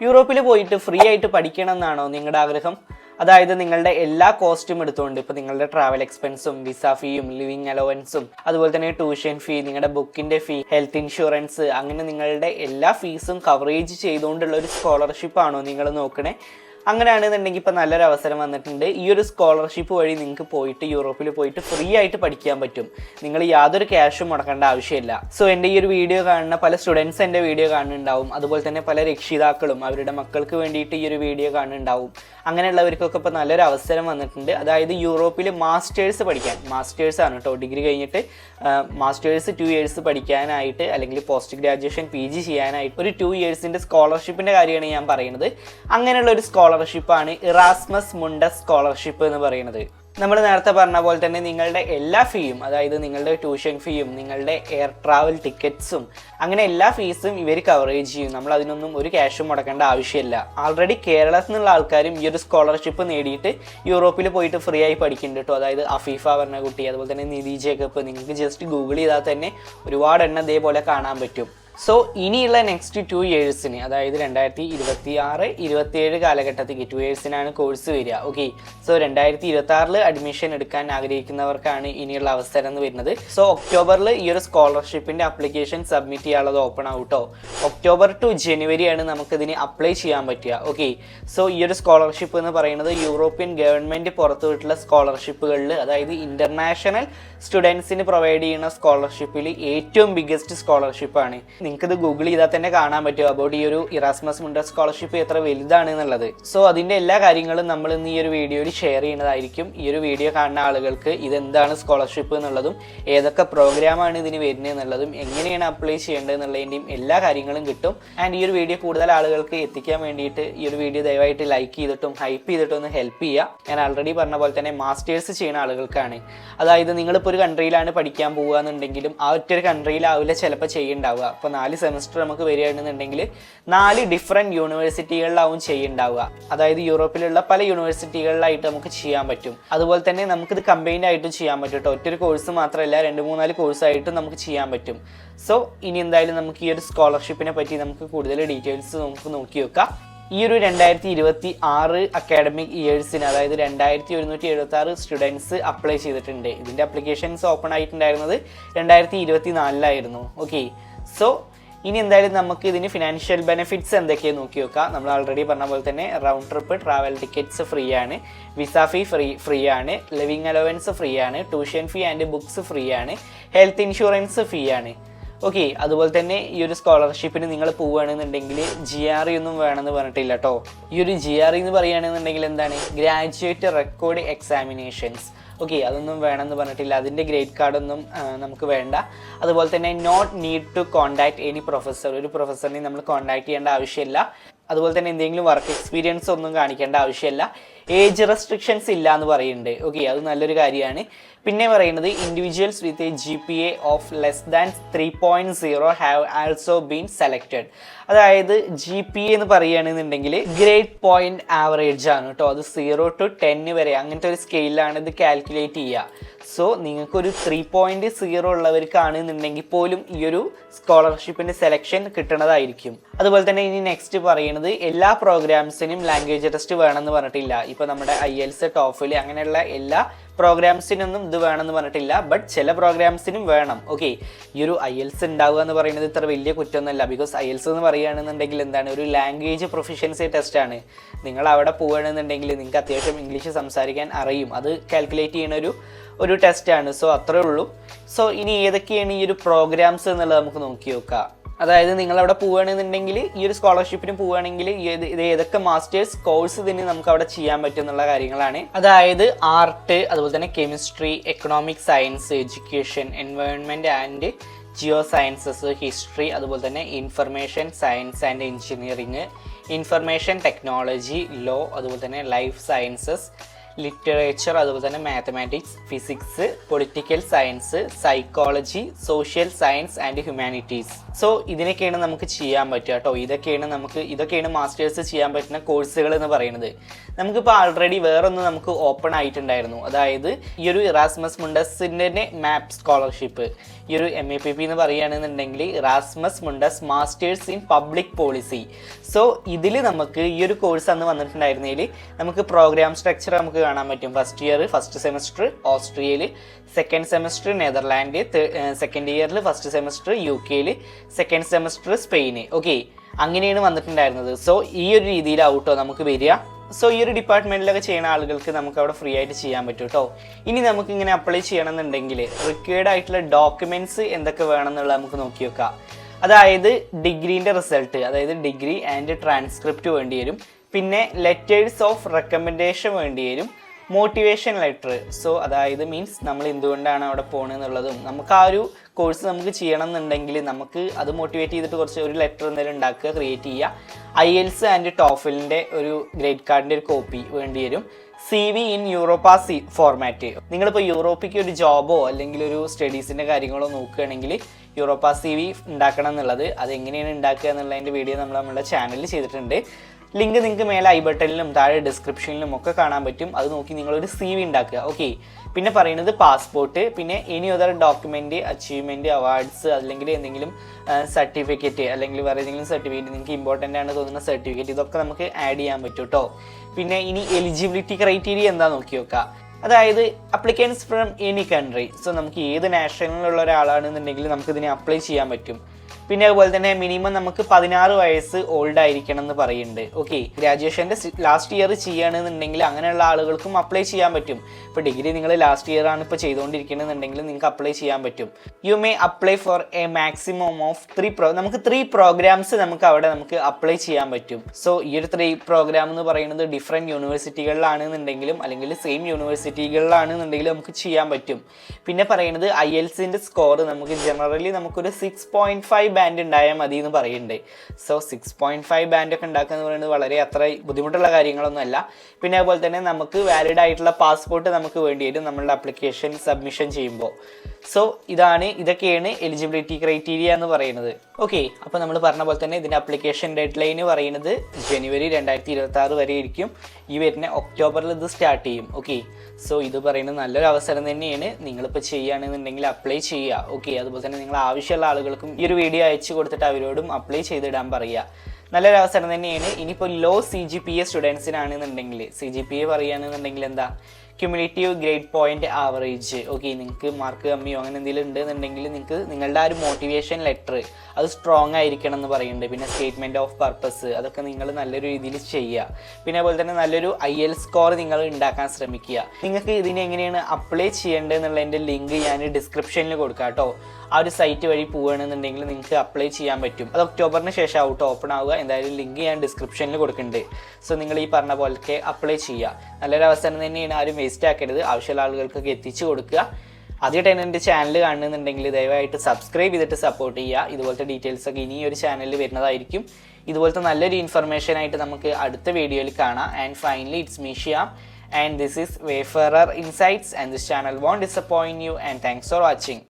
യൂറോപ്പിൽ പോയിട്ട് ഫ്രീ ആയിട്ട് പഠിക്കണം എന്നാണോ നിങ്ങളുടെ ആഗ്രഹം? അതായത് നിങ്ങളുടെ എല്ലാ കോസ്റ്റും എടുത്തുകൊണ്ട് ഇപ്പോൾ നിങ്ങളുടെ ട്രാവൽ എക്സ്പെൻസും വിസ ഫീയും ലിവിങ് അലവൻസും അതുപോലെ തന്നെ ട്യൂഷൻ ഫീ നിങ്ങളുടെ ബുക്കിന്റെ ഫീ ഹെൽത്ത് ഇൻഷുറൻസ് അങ്ങനെ നിങ്ങളുടെ എല്ലാ ഫീസും കവറേജ് ചെയ്തുകൊണ്ടുള്ള ഒരു സ്കോളർഷിപ്പാണോ നിങ്ങൾ നോക്കണേ? അങ്ങനെയാണെന്നുണ്ടെങ്കിൽ ഇപ്പോൾ നല്ലൊരു അവസരം വന്നിട്ടുണ്ട്. ഈ ഒരു സ്കോളർഷിപ്പ് വഴി നിങ്ങൾക്ക് പോയിട്ട് യൂറോപ്പിൽ പോയിട്ട് ഫ്രീ ആയിട്ട് പഠിക്കാൻ പറ്റും. നിങ്ങൾ യാതൊരു ക്യാഷും മുടക്കേണ്ട ആവശ്യമില്ല. സോ എന്റെ ഈ ഒരു വീഡിയോ കാണുന്ന പല സ്റ്റുഡൻസ് എന്റെ വീഡിയോ കാണുന്നുണ്ടാവും. അതുപോലെ തന്നെ പല രക്ഷിതാക്കളും അവരുടെ മക്കൾക്ക് വേണ്ടിയിട്ട് ഈ ഒരു വീഡിയോ കാണുന്നുണ്ടാവും. അങ്ങനെയുള്ളവർക്കൊക്കെ ഇപ്പോൾ നല്ലൊരു അവസരം വന്നിട്ടുണ്ട്. അതായത് യൂറോപ്പിൽ മാസ്റ്റേഴ്സ് പഠിക്കാൻ. മാസ്റ്റേഴ്സ് ആണ് കേട്ടോ ഡിഗ്രി കഴിഞ്ഞിട്ട് മാസ്റ്റേഴ്സ് ടു ഇയേഴ്സ് പഠിക്കാനായിട്ട് അല്ലെങ്കിൽ പോസ്റ്റ് ഗ്രാജുവേഷൻ പി ജി ചെയ്യാനായിട്ട് ഒരു ടു ഇയേഴ്സിന്റെ സ്കോളർഷിപ്പിന്റെ കാര്യമാണ് ഞാൻ പറയുന്നത്. അങ്ങനെയുള്ള ഒരു സ്കോളർഷിപ്പാണ് ഇറാസ്മസ് മുണ്ടസ് സ്കോളർഷിപ്പ് എന്ന് പറയുന്നത്. നമ്മൾ നേരത്തെ പറഞ്ഞ പോലെ തന്നെ നിങ്ങളുടെ എല്ലാ ഫീയും അതായത് നിങ്ങളുടെ ട്യൂഷൻ ഫീയും നിങ്ങളുടെ എയർ ട്രാവൽ ടിക്കറ്റ്സും അങ്ങനെ എല്ലാ ഫീസും ഇവർ കവറേജ് ചെയ്യും. നമ്മൾ അതിനൊന്നും ഒരു ക്യാഷും മുടക്കേണ്ട ആവശ്യമില്ല. ആൾറെഡി കേരളത്തിൽ നിന്നുള്ള ആൾക്കാരും ഈ ഒരു സ്കോളർഷിപ്പ് നേടിയിട്ട് യൂറോപ്പിൽ പോയിട്ട് ഫ്രീ ആയി പഠിക്കുന്നുണ്ട് കേട്ടോ അതായത് അഫീഫ പറഞ്ഞ കുട്ടി അതുപോലെ തന്നെ നിധി ജേക്കബ് നിങ്ങൾക്ക് ജസ്റ്റ് ഗൂഗിൾ ചെയ്താൽ തന്നെ ഒരുപാട് എണ്ണം ഇതേപോലെ കാണാൻ പറ്റും. സോ ഇനിയുള്ള നെക്സ്റ്റ് ടു ഇയേഴ്സിന് അതായത് രണ്ടായിരത്തി ഇരുപത്തി ആറ് ഇരുപത്തിയേഴ് കാലഘട്ടത്തേക്ക് ടു ഇയേഴ്സിനാണ് കോഴ്സ് വരിക ഓക്കെ സോ രണ്ടായിരത്തി ഇരുപത്തി ആറിൽ അഡ്മിഷൻ എടുക്കാൻ ആഗ്രഹിക്കുന്നവർക്കാണ് ഇനിയുള്ള അവസരം എന്ന് വരുന്നത്. സോ ഒക്ടോബറിൽ ഈ ഒരു സ്കോളർഷിപ്പിന്റെ അപ്ലിക്കേഷൻ സബ്മിറ്റ് ചെയ്യാനുള്ളത് ഓപ്പൺ ആവട്ടോ. ഒക്ടോബർ ടു ജനുവരിയാണ് നമുക്കിതിന് അപ്ലൈ ചെയ്യാൻ പറ്റുക ഓക്കെ സോ ഈ ഒരു സ്കോളർഷിപ്പ് എന്ന് പറയുന്നത് യൂറോപ്യൻ ഗവൺമെന്റ് പുറത്തുവിട്ടുള്ള സ്കോളർഷിപ്പുകളിൽ അതായത് ഇന്റർനാഷണൽ സ്റ്റുഡൻസിന് പ്രൊവൈഡ് ചെയ്യുന്ന സ്കോളർഷിപ്പിൽ ഏറ്റവും ബിഗ്ഗസ്റ്റ് സ്കോളർഷിപ്പാണ് നിങ്ങൾക്ക് ഇത് ഗൂഗിൾ ചെയ്താൽ തന്നെ കാണാൻ പറ്റും. അബൌട്ട് ഈ ഒരു ഇറാസ്മസ് മുണ്ട സ്കോളർഷിപ്പ് എത്ര വലുതാണ് എന്നുള്ളത്. സോ അതിന്റെ എല്ലാ കാര്യങ്ങളും നമ്മൾ ഇന്ന് ഈ ഒരു വീഡിയോയിൽ ഷെയർ ചെയ്യുന്നതായിരിക്കും. ഈ ഒരു വീഡിയോ കാണുന്ന ആളുകൾക്ക് ഇതെന്താണ് സ്കോളർഷിപ്പ് എന്നുള്ളതും ഏതൊക്കെ പ്രോഗ്രാമാണ് ഇതിന് വരുന്നത് എന്നുള്ളതും എങ്ങനെയാണ് അപ്ലൈ ചെയ്യേണ്ടത് എന്നുള്ളതിന്റെയും എല്ലാ കാര്യങ്ങളും കിട്ടും. ആൻഡ് ഈ ഒരു വീഡിയോ കൂടുതൽ ആളുകൾക്ക് എത്തിക്കാൻ വേണ്ടിയിട്ട് ഈ ഒരു വീഡിയോ ദയവായിട്ട് ലൈക്ക് ചെയ്തിട്ടും ഹൈപ്പ് ചെയ്തിട്ടും ഒന്ന് ഹെൽപ്പ് ചെയ്യുക. ഞാൻ ആൾറെഡി പറഞ്ഞ പോലെ തന്നെ മാസ്റ്റേഴ്സ് ചെയ്യുന്ന ആളുകൾക്കാണ്. അതായത് നിങ്ങളിപ്പോൾ ഒരു കൺട്രിയിലാണ് പഠിക്കാൻ പോകുക എന്നുണ്ടെങ്കിലും ആ ഒറ്റ ഒരു കൺട്രിയിലാവില്ല ചിലപ്പോൾ ചെയ്യുന്നുണ്ടാവുക അപ്പോൾ നാല് സെമസ്റ്റർ നമുക്ക് വരികയാണെന്നുണ്ടെങ്കിൽ നാല് ഡിഫറെന്റ് യൂണിവേഴ്സിറ്റികളിലാവും ചെയ്യുണ്ടാവുക. അതായത് യൂറോപ്പിലുള്ള പല യൂണിവേഴ്സിറ്റികളിലായിട്ട് നമുക്ക് ചെയ്യാൻ പറ്റും. അതുപോലെ തന്നെ നമുക്കിത് കമ്പൈൻഡ് ആയിട്ടും ചെയ്യാൻ പറ്റും കേട്ടോ ഒറ്റൊരു കോഴ്സ് മാത്രമല്ല രണ്ട് മൂന്നാൽ കോഴ്സായിട്ടും നമുക്ക് ചെയ്യാൻ പറ്റും. സോ ഇനി എന്തായാലും നമുക്ക് ഈ ഒരു സ്കോളർഷിപ്പിനെ പറ്റി നമുക്ക് കൂടുതൽ ഡീറ്റെയിൽസ് നമുക്ക് നോക്കി വെക്കാം. ഈ ഒരു രണ്ടായിരത്തി ഇരുപത്തി ആറ് അക്കാഡമിക് ഇയേഴ്സിന് അതായത് രണ്ടായിരത്തി ഒരുന്നൂറ്റി എഴുപത്തി ആറ് സ്റ്റുഡൻസ് അപ്ലൈ ചെയ്തിട്ടുണ്ട്. ഇതിന്റെ അപ്ലിക്കേഷൻസ് ഓപ്പൺ ആയിട്ടുണ്ടായിരുന്നത് രണ്ടായിരത്തി ഇരുപത്തി നാലിലായിരുന്നു ഓക്കെ സോ ഇനി എന്തായാലും നമുക്ക് ഇതിന് ഫിനാൻഷ്യൽ ബെനിഫിറ്റ്സ് എന്തൊക്കെയാണ് നോക്കി നോക്കാം. നമ്മൾ ഓൾറെഡി പറഞ്ഞ പോലെ തന്നെ round trip travel tickets free ആണ്. വിസ ഫീ ഫ്രീ ഫ്രീ ആണ്. ലിവിങ് അലവൻസ് ഫ്രീ ആണ്. Tuition fee and books free ആണ്. ഹെൽത്ത് ഇൻഷുറൻസ് ഫീ ആണ്. ഓക്കെ അതുപോലെ തന്നെ ഈ ഒരു സ്കോളർഷിപ്പിന് നിങ്ങൾ പോവുകയാണെന്നുണ്ടെങ്കിൽ ജി ആർ ഇ ഒന്നും വേണമെന്ന് പറഞ്ഞിട്ടില്ല കേട്ടോ ഈ ഒരു ജി ആർ ഇ എന്ന് പറയുകയാണെന്നുണ്ടെങ്കിൽ എന്താണ്? ഗ്രാജുവേറ്റ് റെക്കോർഡ് എക്സാമിനേഷൻസ് ഓക്കെ അതൊന്നും വേണമെന്ന് പറഞ്ഞിട്ടില്ല. അതിന്റെ ഗ്രേഡ് കാർഡൊന്നും നമുക്ക് വേണ്ട. അതുപോലെ തന്നെ not need to contact any professor ഒരു പ്രൊഫസറിനെ നമ്മൾ കോൺടാക്ട് ചെയ്യേണ്ട ആവശ്യമില്ല. അതുപോലെ തന്നെ എന്തെങ്കിലും വർക്ക് എക്സ്പീരിയൻസ് ഒന്നും കാണിക്കേണ്ട ആവശ്യമില്ല. ഏജ് റെസ്ട്രിക്ഷൻസ് ഇല്ല എന്ന് പറയുന്നുണ്ട്. ഓക്കെ അത് നല്ലൊരു കാര്യമാണ്. പിന്നെ പറയുന്നത് individuals with a G P A of less than three point zero have also been selected അതായത് ജി പി എന്ന് പറയുകയാണെന്നുണ്ടെങ്കിൽ ഗ്രേഡ് പോയിന്റ് ആവറേജ് ആണ് കേട്ടോ അത് സീറോ ടു ടെന്ന് വരെ അങ്ങനത്തെ ഒരു സ്കെയിലാണ് ഇത് കാൽക്കുലേറ്റ് ചെയ്യുക. സോ നിങ്ങൾക്കൊരു ത്രീ പോയിന്റ് സീറോ ഉള്ളവർക്കാണെന്നുണ്ടെങ്കിൽ പോലും ഈ ഒരു സ്കോളർഷിപ്പിന്റെ സെലക്ഷൻ കിട്ടണതായിരിക്കും. അതുപോലെ തന്നെ ഇനി നെക്സ്റ്റ് പറയുന്നത് എല്ലാ പ്രോഗ്രാംസിനും ലാംഗ്വേജ് ടെസ്റ്റ് വേണമെന്ന് പറഞ്ഞിട്ടില്ല. ഇപ്പൊ നമ്മുടെ ഐ എൽസ് ടോഫിൽ അങ്ങനെയുള്ള എല്ലാ പ്രോഗ്രാംസിനൊന്നും ഇത് വേണമെന്ന് പറഞ്ഞിട്ടില്ല. ബട്ട് ചില പ്രോഗ്രാംസിനും വേണം. ഓക്കെ ഈ ഒരു ഐ എൽസ് ഉണ്ടാവുക എന്ന് പറയുന്നത് ഇത്ര വലിയ കുറ്റമൊന്നുമല്ല. ബിക്കോസ് ഐ എൽസ് എന്ന് പറയുകയാണെന്നുണ്ടെങ്കിൽ എന്താണ്? ഒരു ലാംഗ്വേജ് പ്രൊഫിഷ്യൻസി ആണ്. നിങ്ങൾ അവിടെ പോവുകയാണെന്നുണ്ടെങ്കിൽ നിങ്ങൾക്ക് അത്യാവശ്യം ഇംഗ്ലീഷ് സംസാരിക്കാൻ അറിയും. അത് കാൽക്കുലേറ്റ് ചെയ്യുന്ന ഒരു ഒരു ടെസ്റ്റാണ് സോ അത്രേ ഉള്ളൂ. സോ ഇനി ഏതൊക്കെയാണ് ഈ ഒരു പ്രോഗ്രാംസ് എന്നുള്ളത് നമുക്ക് നോക്കി നോക്കാം. അതായത് നിങ്ങൾ അവിടെ പോവുകയാണെന്നുണ്ടെങ്കിൽ ഈ ഒരു സ്കോളർഷിപ്പിന് പോവുകയാണെങ്കിൽ ഇത് ഏതൊക്കെ മാസ്റ്റേഴ്സ് കോഴ്സ് തന്നെ നമുക്ക് അവിടെ ചെയ്യാൻ പറ്റും എന്നുള്ള കാര്യങ്ങളാണ്. അതായത് ആർട്ട് അതുപോലെ തന്നെ chemistry economic science education environment and geo sciences history അതുപോലെ തന്നെ information science and engineering information technology law അതുപോലെ തന്നെ ലൈഫ് സയൻസസ് ലിറ്ററേച്ചർ അതുപോലെ തന്നെ mathematics physics political science psychology social science and humanities. So ഇതിനൊക്കെയാണ് നമുക്ക് ചെയ്യാൻ പറ്റുക കേട്ടോ. ഇതൊക്കെയാണ് നമുക്ക് ഇതൊക്കെയാണ് മാസ്റ്റേഴ്സ് ചെയ്യാൻ പറ്റുന്ന കോഴ്സുകൾ എന്ന് പറയുന്നത്. നമുക്കിപ്പോൾ ആൾറെഡി വേറൊന്ന് നമുക്ക് ഓപ്പൺ ആയിട്ടുണ്ടായിരുന്നു. അതായത് ഈ ഒരു ഇറാസ്മസ് മുണ്ടസിന്റെ മാപ്പ് സ്കോളർഷിപ്പ്. ഈ ഒരു എം എ പി പി എന്ന് പറയുകയാണെന്നുണ്ടെങ്കിൽ Erasmus Mundus masters in public policy. So ഇതിൽ നമുക്ക് ഈ ഒരു കോഴ്സ് അന്ന് വന്നിട്ടുണ്ടായിരുന്നതിൽ നമുക്ക് പ്രോഗ്രാം സ്ട്രക്ചർ നമുക്ക് കാണാൻ പറ്റും. ഫസ്റ്റ് ഇയർ ഫസ്റ്റ് സെമസ്റ്റർ ഓസ്ട്രിയയിൽ സെക്കൻഡ് സെമസ്റ്റർ നെതർലാൻഡ് സെക്കൻഡ് ഇയറിൽ ഫസ്റ്റ് സെമസ്റ്റർ യു കെയിൽ സെക്കൻഡ് സെമസ്റ്റർ സ്പെയിന് ഓക്കെ അങ്ങനെയാണ് വന്നിട്ടുണ്ടായിരുന്നത്. സോ ഈ ഒരു രീതിയിലാവട്ടോ നമുക്ക് വരിക. സോ ഈ ഒരു ഡിപ്പാർട്ട്മെന്റിലൊക്കെ ചെയ്യുന്ന ആളുകൾക്ക് നമുക്ക് അവിടെ ഫ്രീ ആയിട്ട് ചെയ്യാൻ പറ്റും കേട്ടോ ഇനി നമുക്ക് ഇങ്ങനെ അപ്ലൈ ചെയ്യണമെന്നുണ്ടെങ്കിൽ റിക്വയർഡ് ആയിട്ടുള്ള ഡോക്യുമെന്റ്സ് എന്തൊക്കെ വേണം എന്നുള്ളത് നമുക്ക് നോക്കി വെക്കാം. അതായത് ഡിഗ്രീന്റെ റിസൾട്ട് അതായത് ഡിഗ്രി ആൻഡ് ട്രാൻസ്ക്രിപ്റ്റ് വേണ്ടി വരും. പിന്നെ ലെറ്റേഴ്സ് ഓഫ് റെക്കമെൻഡേഷൻ വേണ്ടി വരും. മോട്ടിവേഷൻ ലെറ്റർ സോ അതായത് മീൻസ് നമ്മൾ എന്തുകൊണ്ടാണ് അവിടെ പോകണമെന്നുള്ളതും നമുക്ക് ആ ഒരു കോഴ്സ് നമുക്ക് ചെയ്യണം എന്നുണ്ടെങ്കിൽ നമുക്ക് അത് മോട്ടിവേറ്റ് ചെയ്തിട്ട് കുറച്ച് ഒരു ലെറ്റർ എന്തെങ്കിലും ഉണ്ടാക്കുക ക്രിയേറ്റ് ചെയ്യുക. ഐ എൽസ് ആൻഡ് ടോഫിലിന്റെ ഒരു ഗ്രേഡ് കാർഡിന്റെ ഒരു കോപ്പി വേണ്ടി വരും. C V in Europa C format നിങ്ങളിപ്പോൾ യൂറോപ്പിക്ക് ഒരു ജോബോ അല്ലെങ്കിൽ ഒരു സ്റ്റഡീസിന്റെ കാര്യങ്ങളോ നോക്കുകയാണെങ്കിൽ യൂറോപ്പ സി വി ഉണ്ടാക്കണം എന്നുള്ളത് അത് എങ്ങനെയാണ് ഉണ്ടാക്കുക എന്നുള്ളതിന്റെ വീഡിയോ നമ്മൾ നമ്മുടെ ചാനലിൽ ചെയ്തിട്ടുണ്ട്. ലിങ്ക് നിങ്ങൾക്ക് മേലെ ഐ ബട്ടണിലും താഴെ ഡിസ്ക്രിപ്ഷനിലും ഒക്കെ കാണാൻ പറ്റും. അത് നോക്കി നിങ്ങളൊരു സി വി ഉണ്ടാക്കുക. ഓക്കെ പിന്നെ പറയുന്നത് പാസ്പോർട്ട് പിന്നെ any other document achievement awards അല്ലെങ്കിൽ എന്തെങ്കിലും സർട്ടിഫിക്കറ്റ് അല്ലെങ്കിൽ വേറെ ഏതെങ്കിലും സർട്ടിഫിക്കറ്റ് നിങ്ങൾക്ക് ഇമ്പോർട്ടന്റ് ആണ് തോന്നുന്ന സർട്ടിഫിക്കറ്റ് ഇതൊക്കെ നമുക്ക് ആഡ് ചെയ്യാൻ പറ്റും കേട്ടോ പിന്നെ ഇനി എലിജിബിലിറ്റി ക്രൈറ്റീരിയ എന്താ നോക്കി നോക്കുക അതായത് applicants from any country so നമുക്ക് ഏത് നാഷണലിലുള്ള ഒരാളാണെന്നുണ്ടെങ്കിൽ നമുക്ക് ഇതിനെ അപ്ലൈ ചെയ്യാൻ പറ്റും. പിന്നെ അതുപോലെ തന്നെ മിനിമം നമുക്ക് പതിനാറ് വയസ്സ് ഓൾഡ് ആയിരിക്കണം എന്ന് പറയുന്നുണ്ട്. ഓക്കെ ഗ്രാജുവേഷന്റെ ലാസ്റ്റ് ഇയർ ചെയ്യുകയാണെന്നുണ്ടെങ്കിൽ അങ്ങനെയുള്ള ആളുകൾക്കും അപ്ലൈ ചെയ്യാൻ പറ്റും. ഇപ്പോൾ ഡിഗ്രി നിങ്ങൾ ലാസ്റ്റ് ഇയർ ആണ് ഇപ്പോൾ ചെയ്തുകൊണ്ടിരിക്കണമെന്നുണ്ടെങ്കിൽ നിങ്ങൾക്ക് അപ്ലൈ ചെയ്യാൻ പറ്റും. You may apply for a maximum of three pro നമുക്ക് ത്രീ പ്രോഗ്രാംസ് നമുക്ക് അവിടെ നമുക്ക് അപ്ലൈ ചെയ്യാൻ പറ്റും. സോ ഈ ഒരു ത്രീ പ്രോഗ്രാം എന്ന് പറയുന്നത് ഡിഫറെന്റ് യൂണിവേഴ്സിറ്റികളിലാണെന്നുണ്ടെങ്കിലും അല്ലെങ്കിൽ സെയിം യൂണിവേഴ്സിറ്റികളിലാണെന്നുണ്ടെങ്കിലും നമുക്ക് ചെയ്യാൻ പറ്റും. പിന്നെ പറയുന്നത് ഐ എൽസിന്റെ സ്കോർ നമുക്ക് ജനറലി നമുക്കൊരു സിക്സ് പോയിന്റ് ഫൈവ് ബാൻഡ് ഉണ്ടായാൽ മതി എന്ന് പറയുന്നുണ്ട് so six point five band ഒക്കെ ഉണ്ടാക്കുക എന്ന് പറയുന്നത് വളരെ അത്ര ബുദ്ധിമുട്ടുള്ള കാര്യങ്ങളൊന്നും അല്ല പിന്നെ അതുപോലെ തന്നെ നമുക്ക് വാലിഡ് ആയിട്ടുള്ള പാസ്പോർട്ട് നമുക്ക് വേണ്ടി വരും നമ്മളുടെ അപ്ലിക്കേഷൻ സബ്മിഷൻ ചെയ്യുമ്പോൾ സോ ഇതാണ് ഇതൊക്കെയാണ് എലിജിബിലിറ്റി ക്രൈറ്റീരിയ എന്ന് പറയുന്നത്. ഓക്കെ അപ്പോൾ നമ്മൾ പറഞ്ഞ പോലെ തന്നെ ഇതിന്റെ അപ്ലിക്കേഷൻ ഡെഡ് ലൈൻ പറയുന്നത് ജനുവരി രണ്ടായിരത്തി ഇരുപത്തി ആറ് വരെ ഇരിക്കും ഈ വരുന്ന ഒക്ടോബറിൽ ഇത് സ്റ്റാർട്ട് ചെയ്യും. ഓക്കെ സോ ഇത് പറയുന്നത് നല്ലൊരു അവസരം തന്നെയാണ്. നിങ്ങളിപ്പോൾ ചെയ്യുകയാണെന്നുണ്ടെങ്കിൽ അപ്ലൈ ചെയ്യുക. ഓക്കെ അതുപോലെ തന്നെ നിങ്ങൾ ആവശ്യമുള്ള ആളുകൾക്കും ഈ ഒരു വീഡിയോ അയച്ചു കൊടുത്തിട്ട് അവരോടും അപ്ലൈ ചെയ്തിടാൻ പറയുക. നല്ലൊരു അവസരം തന്നെയാണ്. ഇനിയിപ്പോൾ low C G P A സ്റ്റുഡൻസിനാണെന്നുണ്ടെങ്കിൽ C G P A പറയുകയാണെന്നുണ്ടെങ്കിൽ എന്താ? Cumulative grade point average okay നിങ്ങൾക്ക് മാർക്ക് കമ്മിയോ അങ്ങനെ എന്തെങ്കിലും ഉണ്ടെന്നുണ്ടെങ്കിൽ നിങ്ങൾക്ക് നിങ്ങളുടെ ആ ഒരു മോട്ടിവേഷൻ ലെറ്റർ അത് സ്ട്രോങ് ആയിരിക്കണം എന്ന് പറയുന്നുണ്ട്. പിന്നെ സ്റ്റേറ്റ്മെന്റ് ഓഫ് പർപ്പസ് അതൊക്കെ നിങ്ങൾ നല്ലൊരു രീതിയിൽ ചെയ്യുക. പിന്നെ അതുപോലെ തന്നെ നല്ലൊരു ഐ എൽ സ്കോർ നിങ്ങൾ ഉണ്ടാക്കാൻ ശ്രമിക്കുക. നിങ്ങൾക്ക് ഇതിനെങ്ങനെയാണ് അപ്ലൈ ചെയ്യേണ്ടതെന്നുള്ളതിന്റെ ലിങ്ക് ഞാൻ ഡിസ്ക്രിപ്ഷനിൽ കൊടുക്കാം കേട്ടോ. ആ ഒരു സൈറ്റ് വഴി പോവുകയാണെന്നുണ്ടെങ്കിൽ നിങ്ങൾക്ക് അപ്ലൈ ചെയ്യാൻ പറ്റും. അത് ഒക്ടോബറിന് ശേഷം ഔട്ട് ഓപ്പൺ ആവുക. എന്തായാലും ലിങ്ക് ഞാൻ ഡിസ്ക്രിപ്ഷനിൽ കൊടുക്കുന്നുണ്ട്. സോ നിങ്ങൾ ഈ പറഞ്ഞ പോലൊക്കെ അപ്ലൈ ചെയ്യുക. നല്ലൊരു അവസരം തന്നെയാണ് ആരും വേസ്റ്റ് ആക്കരുത്. ആവശ്യമുള്ള ആളുകൾക്കൊക്കെ എത്തിച്ചു കൊടുക്കുക. ആദ്യമായിട്ടാണ് എന്റെ ചാനൽ കാണുന്നുണ്ടെങ്കിൽ ദയവായിട്ട് സബ്സ്ക്രൈബ് ചെയ്തിട്ട് സപ്പോർട്ട് ചെയ്യുക. ഇതുപോലത്തെ ഡീറ്റെയിൽസ് ഒക്കെ ഇനി ഒരു ചാനലിൽ വരുന്നതായിരിക്കും. ഇതുപോലത്തെ നല്ലൊരു ഇൻഫർമേഷൻ ആയിട്ട് നമുക്ക് അടുത്ത വീഡിയോയിൽ കാണാം. And finally it's Meeshya and this is Wayfarer Insights and this channel won't disappoint you and thanks for watching